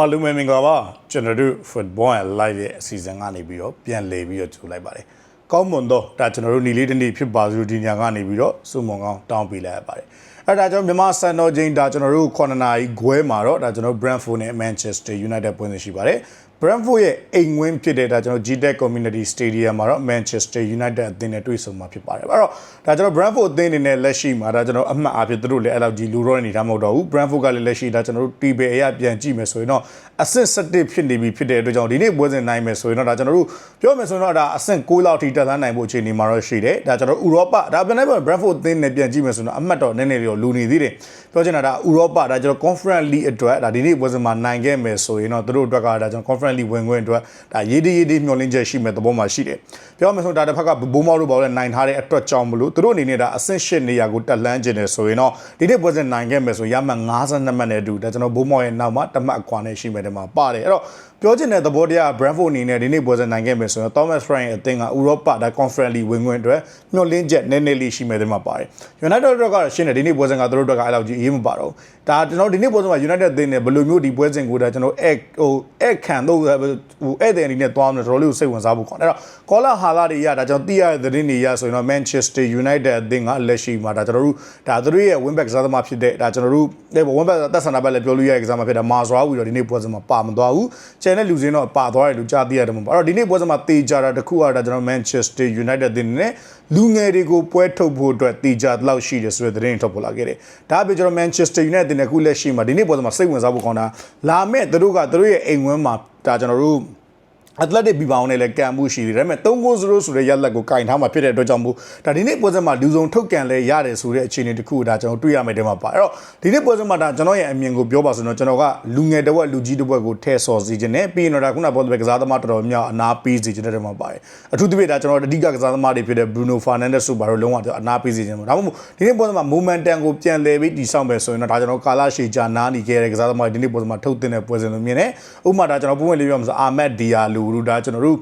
အားလုံးပဲမင်္ဂလာပါကျွန်တော်တို့ football and live ရဲ့အစီအစဉ်ကနေပြီးတော့ပြန်လည်ပြီးတော့ကြိုလိုက်ပါတယ်ကောင်းမွန်တော့ဒါကျွန်တော်တို့ညီလေးတစ်နေ့ဖြစ်ပါစို့ဒီညကနေပြီးတော့စုမုံကောင်းတောင်းပေးလိုက်ရပါတယ်အဲ့ဒါကြောင့်မြန်မာစံတော်ချိန်ဒါကျွန်တော်တို့9နာရီခွဲမှာတော့ဒါကျွန်တော် Brentford နဲ့ Manchester United ပွဲစဉ်ရှိပါတယ် Brentford ရဲ့အိမ်ဝင်းဖြစ်တဲ့ဒါကျွန်တော် GTEC Community Stadium မှာတော့ Manchester United အသင်းနဲ့တွေ့ဆုံမှာဖြစ်ပါတယ်အဲ့တော့ဒါကျွန်တော် Brentford အသင်းအနေနဲ့လက်ရှိမှာဒါကျွန်တော်အမှတ်အဖြစ်သူတို့လည်းအဲ့လောက်ကြီးလူတော့နေတာမဟုတ်တော့ဘူး Brentford ကလည်းလက်ရှိဒါကျွန်တော်တို့ TB အရပြန်ကြည့်မယ်ဆိုရင်တော့အဆင့်7ဖြစ်နေပြီဖြစ်တဲ့အတွက်ကြောင့်ဒီနေ့ပွဲစဉ်နိုင်မယ်ဆိုရင်တော့ဒါကျွန်တော်တို့ပြောမယ်ဆိုရင်တော့ဒါအဆင့်6လောက်ထိတက်လှမ်းနိုင်ဖို့အခြေအနေမှာတော့ရှိတယ်ဒါကျွန်တော်ဥရောပဒါပြန်လိုက်ပါ Brentford အသင်းနဲ့ပြန်ကြည့်မယ်ဆိုရင်တော့အမှတ်တော့နည်းနည်းလေးတော့လူနေသေးတယ်ပြောချင်တာဒါဥရောပဒါကျွန်တော် Conference League အတွက်ဒါဒီနေ့ပွဲစဉ်မှာနိုင်ခဲ့မယ်ဆိုရင်တော့သူတို့အတွက်ကဒါကျွန်တော် Conference League ဝင်ခွင့်အတွက်ဒါရေးဒီရေးဒီမျှော်လင့်ချက်ရှိမဲ့သဘောမှာရှိတယ်ပြောမယ်ဆိုတော့ဒါတစ်ဖက်ကဘိုးမောက်တို့ဘောလည်းနိုင်ထားတဲ့အတွက်ကြောင့်မလို့သူတို့အနေနဲ့ဒါအဆင့်8နေရာကိုတက်လှမ်းခြင်းတယ်ဆိုရင်တော့ဒီနေ့ပွဲစဉ်နိုင်ခဲ့မယ်ဆိုရမှတ်52မှတ်နဲ့အတူဒါကျွန်တော်ဘိုးမောက်ရဲ့နောက်မှာတစ်မှတ်အကွာနဲ့ရှိမဲ့တဲ့မှာပါတယ်အဲ့တော့ပြောချင်တဲ့သဘောတရား Brentford အနေနဲ့ဒီနေ့ပွဲစဉ်နိုင်ခဲ့မယ်ဆိုရင် Thomas Frank အသင်းကဥရောပဒါ Conference League ဝင်ခွင့်အတွက်မျှော်လင့်ချက်နည်းနည်းလေးရှိမဲ့တဲ့မှာပါတယ် United တို့ကတော့ရှင်းတယ်ဒီနေ့ပွဲစဉ်ကသူတို့တို့ကအဲ့လောက်ကြီးအေးမပါတော့ဒါကျွန်တော်ဒီနေ့ပွဲစဉ်မှာ United အသင်းနဲ့ဘယ်လိုမျိုးဒီပွဲစဉ်ကိုဒါကျွန်တော်အဲ့ဟိုအဲ့ခံတော့ဟိုဧည့်သည်အနေနဲ့သွားမယ်တော်တော်လေးကိုစိတ်ဝင်စားဖို့ခေါ်တယ်အဲ့တော့ကောလာဟာလာတွေရဒါကျွန်တော်သိရတဲ့သတင်းတွေရဆိုရင်တော့ Manchester United အသင်းကလက်ရှိမှာဒါကျွန်တော်တို့ဒါသူတို့ရဲ့ win back ကစားသမားဖြစ်တဲ့ဒါကျွန်တော်တို့ဒီ win back သက်ဆန္ဒဘက်လည်းပြောလို့ရတဲ့ကစားသမားဖြစ်တဲ့မာဇွာဝီတော့ဒီနေ့ပွဲစဉ်မှာပါမသွားဘူးကျန်တဲ့လူစင်းတော့ပါသွားတယ်လို့ကြားသိရတယ်မှာပေါ့အဲ့တော့ဒီနေ့ပွဲစဉ်မှာတေချာတာတစ်ခုကဒါကျွန်တော် Manchester United အသင်းနဲ့လူငယ်တွေကိုပွဲထုတ်ဖို့အတွက်တေချာတလောက်ရှိတယ်ဆိုတဲ့သတင်းထုတ်ပေါ်လာခဲ့တယ်ဒါအပြင်ကျွန်တော် Manchester United အသင်းနဲ့ခုလက်ရှိမှာဒီနေ့ပွဲစဉ်မှာစိတ်ဝင်စားဖို့ကောင်းတာလာမဲ့သူတို့ကသူတို့ရဲ့အိမ်ဝန်းမှာဒါကျွန်တော်တို့ athletic ဘီပေါင်းနဲ့လည်းကံမှုရှိတယ်ဒါပေမဲ့3-0ဆိုတဲ့ရက်လက်ကိုကင်ထားမှာဖြစ်တဲ့အတွက်ကြောင့်မို့ဒါဒီနေ့ပွဲစဉ်မှာလူစုံထုတ်ကန်လဲရတယ်ဆိုတဲ့အခြေအနေတစ်ခုကိုဒါကျွန်တော်တွေ့ရမယ်တဲ့မှာပါအဲ့တော့ဒီနေ့ပွဲစဉ်မှာဒါကျွန်တော်ရဲ့အမြင်ကိုပြောပါဆိုတော့ကျွန်တော်ကလူငယ်တစ်ဝက်လူကြီးတစ်ဝက်ကိုထဲဆော်စီခြင်းနဲ့ပြီးရင်တော့ဒါခုနကပြောတဲ့ကစားသမားတော်တော်များအနာပေးစီခြင်းတဲ့မှာပါတယ်အထူးသဖြင့်ဒါကျွန်တော်အဓိကကစားသမားတွေဖြစ်တဲ့ Bruno Fernandes ဆိုပါတော့လုံးဝအနာပေးစီခြင်းပေါ့ဒါမှမဟုတ်ဒီနေ့ပွဲစဉ်မှာ momentum ကိုပြန်လဲပြီးတည်ဆောက်မယ်ဆိုရင်တော့ဒါကျွန်တော်ကာလာရှေဂျာနားနေခဲ့တဲ့ကစားသမားတွေဒီနေ့ပွဲစဉ်မှာထုတ်တင်တဲ့ပွဲစဉ်လို့မြင်တယ်ဥပမာဒါကျွန်တော်ပုံမှန်လေးပြောမှာဆိုအာမက်ဒီယာလူလူဒါကျွန်တော်တို့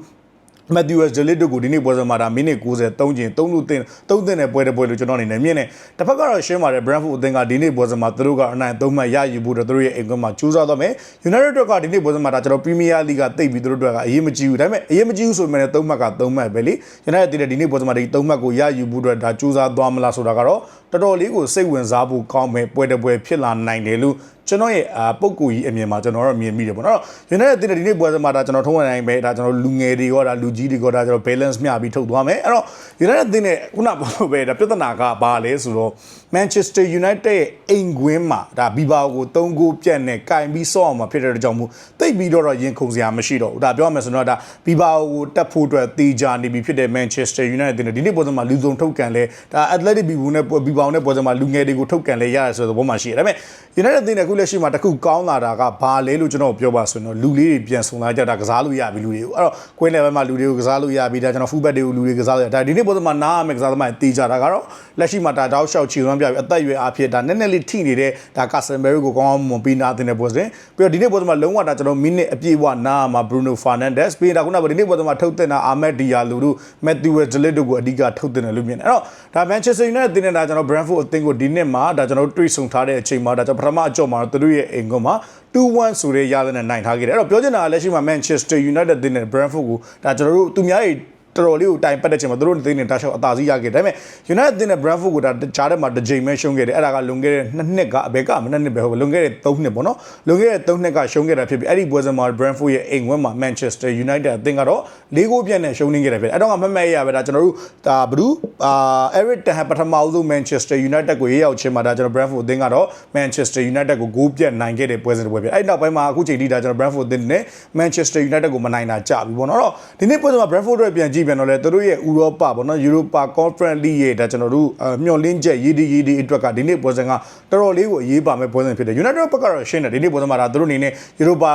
မက်သျူးစ်ဒလစ်တို့ကိုဒီနေ့ပွဲစဉ်မှာဒါမိနစ်90 3ကျင်3လို့တင်3တင်တဲ့ပွဲတစ်ပွဲလို့ကျွန်တော်အနေနဲ့မြင်တယ်။တစ်ဖက်ကတော့ရှင်းပါတယ် Brentford အသင်းကဒီနေ့ပွဲစဉ်မှာသူတို့ကအနိုင်3မှတ်ရယူဖို့တော့သူတို့ရဲ့အိမ်ကွင်းမှာကြိုးစားသွားမယ်။ United တို့ကဒီနေ့ပွဲစဉ်မှာဒါကျွန်တော် Premier League ကတိတ်ပြီးသူတို့တို့ကအရေးမကြီးဘူး။ဒါပေမဲ့အရေးမကြီးဘူးဆိုပေမဲ့3မှတ်က3မှတ်ပဲလေ။ United တည်တဲ့ဒီနေ့ပွဲစဉ်မှာဒီ3မှတ်ကိုရယူဖို့အတွက်ဒါကြိုးစားသွားမလားဆိုတာကတော့တော်တော်လေးကိုစိတ်ဝင်စားဖို့ကောင်းမယ်ပွဲတစ်ပွဲဖြစ်လာနိုင်တယ်လို့ကျွန်တော်ရဲ့အာပုံကူကြီးအမြင်မှာကျွန်တော်တော့မြင်မိတယ်ပေါ့နော်။ United တင်တဲ့ဒီနေ့ပွဲစဉ်မှာဒါကျွန်တော်ထုံးဝင်နိုင်ပဲဒါကျွန်တော်လူငယ်တွေရောဒါလူကြီးတွေရောဒါကျွန်တော် balance မျှပြီးထုတ်သွားမယ်။အဲ့တော့ United တင်တဲ့ခုနပြောလို့ပဲဒါပြဿနာကဘာလဲဆိုတော့ Manchester United ရဲ့အိမ်ကွင်းမှာဒါဘီဘာကို3ဂိုးပြတ်နဲ့ကင်ပြီးဆော့အောင်မှာဖြစ်တဲ့ကြောင့်မို့တိတ်ပြီးတော့ရင်ခုန်စရာမရှိတော့ဘူး။ဒါပြောရမယ်ဆိုတော့ဒါဘီဘာကိုတက်ဖို့အတွက်တေချာနေပြီဖြစ်တဲ့ Manchester United တင်တဲ့ဒီနေ့ပွဲစဉ်မှာလူစုံထုတ်ကန်လဲဒါ Athletic ဘီဘူနဲ့ဘီဘာနဲ့ပွဲစဉ်မှာလူငယ်တွေကိုထုတ်ကန်လဲရတယ်ဆိုတဲ့ဘောမှာရှိတယ်။ဒါပေမဲ့ United တင်တဲ့ခုလက်ရှိမှာတခုကောင်းလာတာကဘာလဲလို့ကျွန်တော်ပြောပါဆိုရင်တော့လူလေးတွေပြန်ဆုံလာကြတာကစားလို့ရပြီလူတွေကိုအဲ့တော့ Queen Level မှာလူတွေကိုကစားလို့ရပြီဒါကျွန်တော် fullback တွေကိုလူတွေကစားလို့ရဒါဒီနေ့ပွဲစဉ်မှာနားရမယ်ကစားသမားတေးကြတာကတော့လက်ရှိမှာဒါတောက်လျှောက်ချီဝမ်းပြပြီအသက်အရွယ်အားဖြင့်ဒါနည်းနည်းလေးထိနေတဲ့ဒါ Casemiro ကိုကောင်းကောင်းမွန်ပြီးနားတင်တဲ့ပွဲစဉ်ပြီးတော့ဒီနေ့ပွဲစဉ်မှာလုံးဝဒါကျွန်တော်မိနစ်အပြည့်အဝနားရမှာ Bruno Fernandes ပြီးတော့ခုနကဒီနေ့ပွဲစဉ်မှာထုတ်တင်တာ Ahmed Diallo တို့ Matthew Delit တို့ကိုအဓိကထုတ်တင်တယ်လို့မြင်တယ်အဲ့တော့ဒါ Manchester United တင်နေတာကျွန်တော် Brentford အသင်းကိုဒီနှစ်မှာဒါကျွန်တော်တွေ့ဆုံထားတဲ့အချိန်မှာဒါကျွန်တော်ပထမအကြော့မှာတော့သူတို့ရဲ့အိမ်ကွန်းမှာ2-1ဆိုတဲ့ရတဲ့နဲ့နိုင်ထားခဲ့တယ်အဲ့တော့ပြောချင်တာကလက်ရှိမှာ Manchester United တင်တဲ့ Brentford ကိုဒါကျွန်တော်တို့သူများရဲ့ တော်တော်လေးကိုတိုင်ပတ်တဲ့ချိန်မှာသူတို့သိနေတောက်လျှောက်အသာစီးရခဲ့တယ်ဒါပေမဲ့ United တင်တဲ့ Brentford ကိုဒါကြားထဲမှာတစ်ချိန်ပဲရှုံးခဲ့တယ်အဲ့ဒါကလွန်ခဲ့တဲ့နှစ်နှစ်ကအဘယ်ကမနှစ်နှစ်ပဲဟုတ်လွန်ခဲ့တဲ့3နှစ်ပေါ့နော်လွန်ခဲ့တဲ့3နှစ်ကရှုံးခဲ့တာဖြစ်ပြီးအဲ့ဒီပွဲစဉ်မှာ Brentford ရဲ့အိမ်ဝက်မှာ Manchester United အသင်းကတော့၄ဂိုးပြတ်နဲ့ရှုံးနေခဲ့တယ်ဖြစ်တယ်အဲ့တော့ကမမက်ရပဲဒါကျွန်တော်တို့ဒါဘလူးအာ Eric Ten Hag ပထမအဆုံး Manchester United ကိုရေးရောက်ချင်းမှာဒါကျွန်တော် Brentford အသင်းကတော့ Manchester United ကိုဂိုးပြတ်နိုင်ခဲ့တဲ့ပွဲစဉ်တစ်ပွဲဖြစ်အဲ့နောက်ပိုင်းမှာအခုချိန်ထိဒါကျွန်တော် Brentford အသင်းနဲ့ Manchester United ကိုမနိုင်တာကြာပြီပေါ့နော်အဲ့တော့ဒီနေ့ပွဲစဉ်မှာ Brentford တို့ပြန်ကြည့်ပြန်တော့လေသူတို့ရဲ့ဥရောပပေါ့နော် Europa Conference League ရဲ့ဒါကျွန်တော်တို့မျှော်လင့်ချက်ရည်ဒီရည်ဒီအတွက်ကဒီနေ့ပွဲစဉ်ကတော်တော်လေးကိုအရေးပါမဲ့ပွဲစဉ်ဖြစ်တယ် United ဘက်ကတော့ရှင်းတယ်ဒီနေ့ပွဲစဉ်မှာဒါသူတို့အနေနဲ့ Europa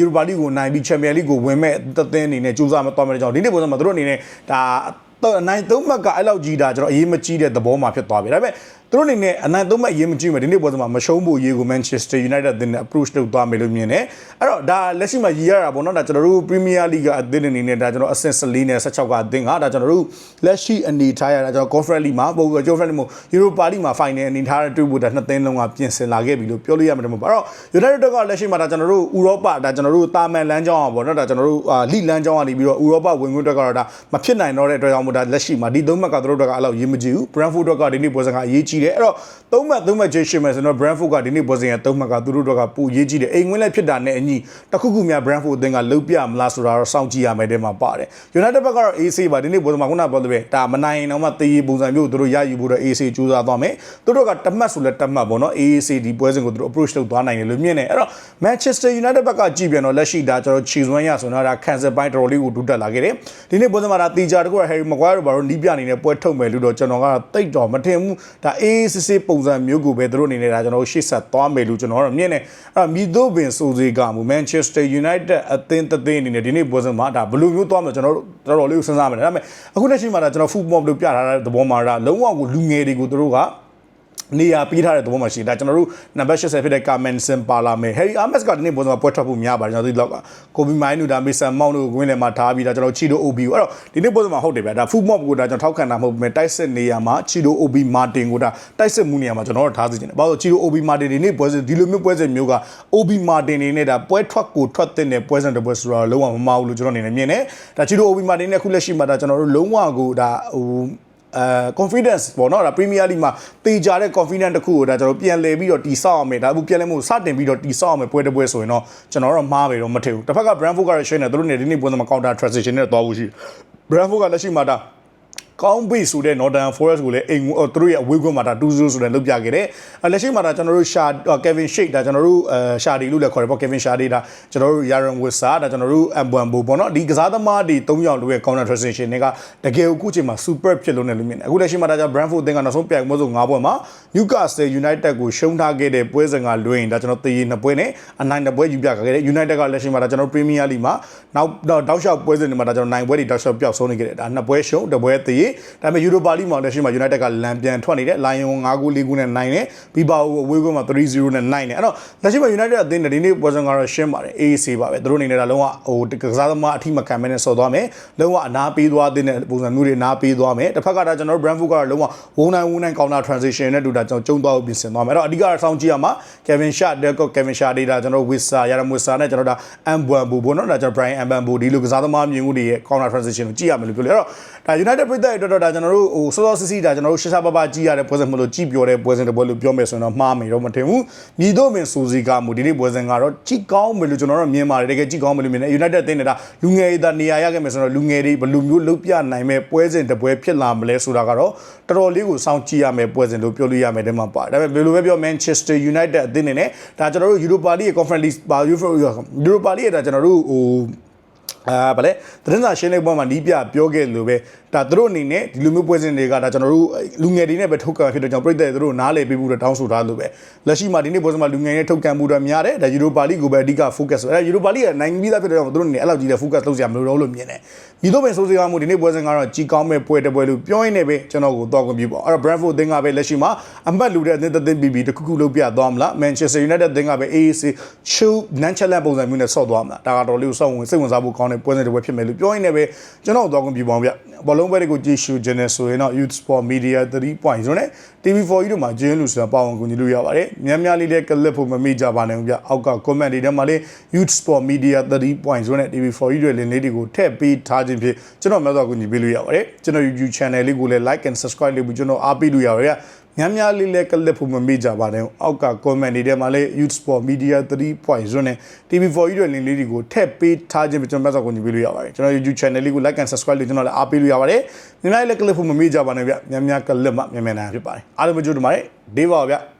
Europa League ကိုနိုင်ပြီး Champions League ကိုဝင်မဲ့တသင်းအနေနဲ့ကြိုးစားမသွားမဲ့ကြောင့်ဒီနေ့ပွဲစဉ်မှာသူတို့အနေနဲ့ဒါတော့နိုင်သုံးမှတ်ကအဲ့လောက်ကြီးတာကျွန်တော်အရေးမကြီးတဲ့သဘောမှာဖြစ်သွားပြီဒါပေမဲ့ သူတို့အနေနဲ့အနိုင်သုံးမဲ့အရေးမကြီးမဲ့ဒီနေ့ပွဲစဉ်မှာမရှုံးဖို့အရေးကို Manchester United အသင်းနဲ့ approach လုပ်သွားမယ်လို့မြင်တယ်အဲ့တော့ဒါလက်ရှိမှာရည်ရတာပေါ့နော်ဒါကျွန်တော်တို့ Premier League ကအသင်းအနေနဲ့ဒါကျွန်တော်အဆင့်14နဲ့16ကအသင်းကဒါကျွန်တော်တို့လက်ရှိအနေထားရတာကျွန်တော် Conference League မှာပုံက Conference League မှာ Europa League မှာ final အနေထားတဲ့တွေ့ဖို့ဒါနှစ်သင်းလုံးကပြင်ဆင်လာခဲ့ပြီလို့ပြောလို့ရမှာတယ်ပေါ့အဲ့တော့ United ကလက်ရှိမှာဒါကျွန်တော်တို့ဥရောပဒါကျွန်တော်တို့တာမန်လမ်းကြောင်းอ่ะပေါ့နော်ဒါကျွန်တော်တို့လိလမ်းကြောင်းကနေပြီးတော့ဥရောပဝင်ခွင့်အတွက်ကတော့ဒါမဖြစ်နိုင်တော့တဲ့အတွက်ကြောင့်မို့ဒါလက်ရှိမှာဒီသုံးမှတ်ကသူတို့တွေကအဲ့လောက်ရေးမကြည့်ဘူး Brentford ကဒီနေ့ပွဲစဉ်ကအရေးကြီးတယ်အဲ့တော့သုံးမှတ်သုံးမှတ်ကျေရှိမယ်ဆိုတော့ Brentford ကဒီနေ့ပွဲစဉ်ရဲ့သုံးမှတ်ကသူတို့တွေကပိုရေးကြီးတယ်အိမ်ဝင်လည်းဖြစ်တာနဲ့အညီတခုခုများ Brentford အသင်းကလုတ်ပြမလားဆိုတာတော့စောင့်ကြည့်ရမယ်တဲ့မှာပါတယ် United ဘက်ကတော့ AC ပါဒီနေ့ပွဲစဉ်မှာခုနကပြောလို့ပဲဒါမနိုင်ရင်တော့မှတေးပုံစံမျိုးသူတို့ရယူဖို့တော့ AC ကြိုးစားသွားမယ်သူတို့ကတမတ်ဆိုလဲတမတ်ပေါ့နော် AC ဒီပွဲစဉ်ကိုသူတို့ approach လုပ်သွားနိုင်တယ်လို့မြင်တယ်အဲ့တော့ Manchester United ဘက်ကကြည့်ပြန်တော့လက်ရှိဒါကျွန်တော်ခြေစွမ်းရဆိုတော့ဒါ cancel ပိုင်းတော်တော်လေးကိုဒုတက်လာခဲ့တယ်ဒီနေ့ပွဲစဉ်မှာဒါတီဂျာတကူက Harry Maguire တို့ဘာလို့နီးပြအနေနဲ့ပွဲထုတ်မယ်လို့တော့ကျွန်တော်ကတော့တိတ်တော်မထင်ဘူးဒါ AC စစ်ပုံစံမျိုးကိုပဲသူတို့အနေနဲ့ဒါကျွန်တော်ရှေ့ဆက်သွားမယ်လို့ကျွန်တော်ကတော့မြင်တယ်အဲ့တော့မီဒိုဘင်ဆိုစီကမူ Manchester United အသင်းတသင်းအနေနဲ့ဒီနေ့ပွဲစဉ်မှာဒါဘယ်လိုမျိုးသွားမလဲကျွန်တော်တို့တော်တော်လေးကိုစဉ်းစားမယ်ဒါပေမဲ့အခုလက်ရှိမှာဒါကျွန်တော် football လို့ပြထားတဲ့သဘောမှာဒါလုံးဝကိုလူငယ်တွေကိုသူတို့က နေရာပြီးထားတဲ့သဘောမှာရှိတာကျွန်တော်တို့နံပါတ်80ဖြစ်တဲ့ Carmenson ပါလာမယ် Harry Ames ကဒီနေ့ပုံစံပွဲထွက်ဖို့များပါတယ်ကျွန်တော်ဒီလောက်ကကိုဘီမိုင်းနူဒါမေဆန်မောင်းတို့ကိုဝင်းလယ်မှာထားပြီးတာကျွန်တော်ချီတို OB ကိုအဲ့တော့ဒီနေ့ပုံစံမှာဟုတ်တယ်ဗျာဒါ full mob ကိုဒါကျွန်တော်ထောက်ခံတာမဟုတ်ဘူးတိုက်စစ်နေရာမှာချီတို OB Martin ကိုဒါတိုက်စစ်မှုနေရာမှာကျွန်တော်တို့ထားစီခြင်းတယ်ဘာလို့ချီတို OB Martin ဒီနေ့ပွဲစဉ်ဒီလိုမျိုးပွဲစဉ်မျိုးက OB Martin နေနဲ့ဒါပွဲထွက်ကိုထွက်တဲ့ပွဲစဉ်တစ်ပွဲဆိုတော့လုံးဝမမအောင်လို့ကျွန်တော်အနေနဲ့မြင်တယ်ဒါချီတို OB Martin နဲ့အခုလက်ရှိမှာဒါကျွန်တော်တို့လုံးဝကိုဒါဟို အဲ confidence ပေါ့နော်ဒါ Premier League မှာတေချာတဲ့ confidence တစ်ခုကိုဒါကျွန်တော်ပြန်လဲပြီးတော့တီဆောက်အောင်မယ်ဒါအခုပြန်လဲမှုစတင်ပြီးတော့တီဆောက်အောင်မယ်ပွဲတစ်ပွဲဆိုရင်တော့ကျွန်တော်တော့မှားပဲတော့မထင်ဘူးတစ်ဖက်က Brentford ကရရှိနေသူတို့နေဒီနေ့ပွဲမှာ counter transition နဲ့သွားဖို့ရှိတယ် Brentford ကလက်ရှိမှာဒါ ကောင်းဘေးဆိုတဲ့ Northern Forest ကိုလည်းအိမ်သူတို့ရဲ့အဝေးကွင်းမှာဒါ2-0ဆိုတဲ့လုပ်ပြခဲ့တယ်။လက်ရှိမှာဒါကျွန်တော်တို့ရှာ Kevin Shake ဒါကျွန်တော်တို့အဲရှာဒီလို့လည်းခေါ်တယ်ပေါ့ Kevin Shade ဒါကျွန်တော်တို့ Yaron Wissa ဒါကျွန်တော်တို့ Mbambo ပေါ့နော်ဒီကစားသမားတွေ၃ယောက်လို့ရဲ့ counter transition တွေကတကယ်ကိုအခုချိန်မှာ super ဖြစ်လို့နေလို့မြင်တယ်။အခုလက်ရှိမှာဒါကြောင့် Brentford အသင်းကနောက်ဆုံးပြိုင်ပွဲဆို၅ပွဲမှာ Newcastle United ကိုရှုံးထားခဲ့တဲ့ပွဲစဉ်ကလွှဲရင်ဒါကျွန်တော်တည်နှစ်ပွဲနဲ့အနိုင်တစ်ပွဲယူပြခဲ့တယ်။ United ကလက်ရှိမှာဒါကျွန်တော် Premier League မှာနောက်တောက်လျှောက်ပွဲစဉ်တွေမှာဒါကျွန်တော်နိုင်ပွဲတွေတောက်လျှောက်ပျောက်ဆုံးနေခဲ့တယ်။ဒါနှစ်ပွဲရှုံးတစ်ပွဲတည်ဒါပေမဲ့ Europa ပါလီမောင်လက်ရှိမှာ United ကလန်ပြန်ထွက်နေတယ် Lion 9ဂိုး4ဂိုးနဲ့နိုင်တယ်ဘီဘာကိုအဝေးကွင်းမှာ3-0နဲ့နိုင်တယ်အဲ့တော့လက်ရှိမှာ United အသင်းဒီနေ့ပွဲစဉ်ကတော့ရှင်းပါတယ် AC ပါပဲသူတို့အနေနဲ့ဒါလုံးဝဟိုကစားသမားအထိမခံမဲနဲ့ဆော်သွားမယ်လုံးဝအနာပေးသွားတဲ့ပုံစံမျိုးတွေအနာပေးသွားမယ်တစ်ဖက်ကဒါကျွန်တော်တို့ Brentford ကတော့လုံးဝဝုန်းနိုင်ဝုန်းနိုင် counter transition နဲ့တူတာကျွန်တော်ကျုံသွားဖို့ပြင်ဆင်သွားမယ်အဲ့တော့အဓိကတော့စောင့်ကြည့်ရမှာ Kevin Shot တက်ကော Kevin Shot ဒေတာကျွန်တော် Wissa Yaram Wissa နဲ့ကျွန်တော်ဒါ Mbambo ဘောနော်ဒါကျွန်တော် Brian Mbambo ဒီလိုကစားသမားမြင်မှုတွေရဲ့ counter transition ကိုကြည့်ရမယ်လို့ပြောလို့အဲ့တော့ဒါ United ပြည်သက်အတွက်တော့ဒါကျွန်တော်တို့ဟိုစောစောစစ်စစ်ဒါကျွန်တော်တို့ရှာရှာပပကြည့်ရတဲ့ပွဲစဉ်မလို့ကြည့်ပြောတဲ့ပွဲစဉ်တစ်ပွဲလို့ပြောမယ်ဆိုရင်တော့မှားမယ်တော့မထင်ဘူးမြည်တော့မင်းစူစီကမူဒီနေ့ပွဲစဉ်ကတော့ကြည့်ကောင်းမယ်လို့ကျွန်တော်တို့မြင်ပါတယ်တကယ်ကြည့်ကောင်းမယ်လို့မြင်တယ် United တင်းနေတာလူငယ်တွေနေရာရခဲ့မယ်ဆိုတော့လူငယ်တွေဘယ်လိုမျိုးလုပ်ပြနိုင်မဲ့ပွဲစဉ်တစ်ပွဲဖြစ်လာမလဲဆိုတာကတော့တော်တော်လေးကိုစောင့်ကြည့်ရမယ်ပွဲစဉ်လို့ပြောလို့ရမယ်တဲ့မှာပါတယ်ဒါပေမဲ့ဘယ်လိုပဲပြော Manchester United အသင်းနေနဲ့ဒါကျွန်တော်တို့ Europa League Conference League ပါ Europa League ဒါကျွန်တော်တို့ဟို အာဗလဲသတင်းစာရှင်းလင်းပွဲမှာနီးပြပြောခဲ့လို့ပဲဒါသူတို့အနေနဲ့ဒီလိုမျိုးပွဲစဉ်တွေကဒါကျွန်တော်တို့လူငယ်တွေနဲ့ပဲထုတ်ကန်ဖြစ်တဲ့ကြောင့်ပြည်သက်သူတို့နားလည်ပေးဖို့တောင်းဆိုထားလို့ပဲလက်ရှိမှာဒီနေ့ပွဲစဉ်မှာလူငယ်တွေထုတ်ကန်မှုတော့များတယ်ဒါယူရိုပါလိကိုပဲအဓိက focus ဆိုအဲယူရိုပါလိကနိုင်ပြီးသားဖြစ်တဲ့ကြောင့်သူတို့အနေနဲ့အဲ့လောက်ကြီးတဲ့ focus လုပ်စရာမလိုတော့လို့မြင်တယ်ဒီတော့ပဲစိုးစကားမှုဒီနေ့ပွဲစဉ်ကတော့ကြီးကောင်းမဲ့ပွဲတစ်ပွဲလို့ပြောရင်းနဲ့ပဲကျွန်တော်ကိုတော့ကွန်ပြပေါ့အဲ့တော့ Brentford အသင်းကပဲလက်ရှိမှာအမှတ်လူတဲ့အသင်းတစ်သင်း BB တခုခုလုပ်ပြသွားမလား Manchester United အသင်းကပဲ AAC ချူ nonchalant ပုံစံမျိုးနဲ့ဆော့သွားမလားဒါကတော့လေးကိုစောင့်ဝင်စိတ်ဝင်စားဖို့ကောင်းတဲ့ပွဲစဉ်တစ်ပွဲဖြစ်မယ်လို့ပြောရင်းနဲ့ပဲကျွန်တော်တော့ကွန်ပြပါအောင်ဗျဘောလုံးပွဲတွေကိုကြည့်ရှုခြင်းနဲ့ဆိုရင်တော့ Youth Sport Media 3.0နဲ့ TV4 ကြီးတို့မှာကျင်းလို့ဆိုတာပါဝင်ကူညီလို့ရပါတယ်များများလေးတဲ့ clip ဖို့မမေ့ကြပါနဲ့ဗျအောက်က comment တွေထဲမှာလေး Youth Sport Media 3.0နဲ့ TV4 ကြီးတွေလင်းလေးတွေကိုထည့်ပေးထားခြင်းဖြင့်ကျွန်တော်များစွာကူညီပေးလို့ရပါတယ်ကျွန်တော် YouTube channel လေးကိုလည်း like and subscribe လုပ်ပြီးကျွန်တော်အားပေးလို့ရပါတယ် များများလေးလဲကလစ်ဖို့မမေ့ကြပါနဲ့အောက်က comment တွေထဲမှာလည်း Youth Sport Media 3.0နဲ့ TV4 ကြီးတွေလင်းလေးတွေကိုထည့်ပေးထားခြင်းဖြင့်ကျွန်တော်များစွာကူညီပေးလို့ရပါတယ်ကျွန်တော် YouTube channel လေးကို like and subscribe လုပ်ကျွန်တော်လည်းအားပေးလို့ရပါတယ်များများလေးကလစ်ဖို့မမေ့ကြပါနဲ့ဗျများများကလစ်မှမြန်မြန်နိုင်ဖြစ်ပါတယ်အားလုံးကြိုးတင်ပါတယ်ဒေးပါဗျ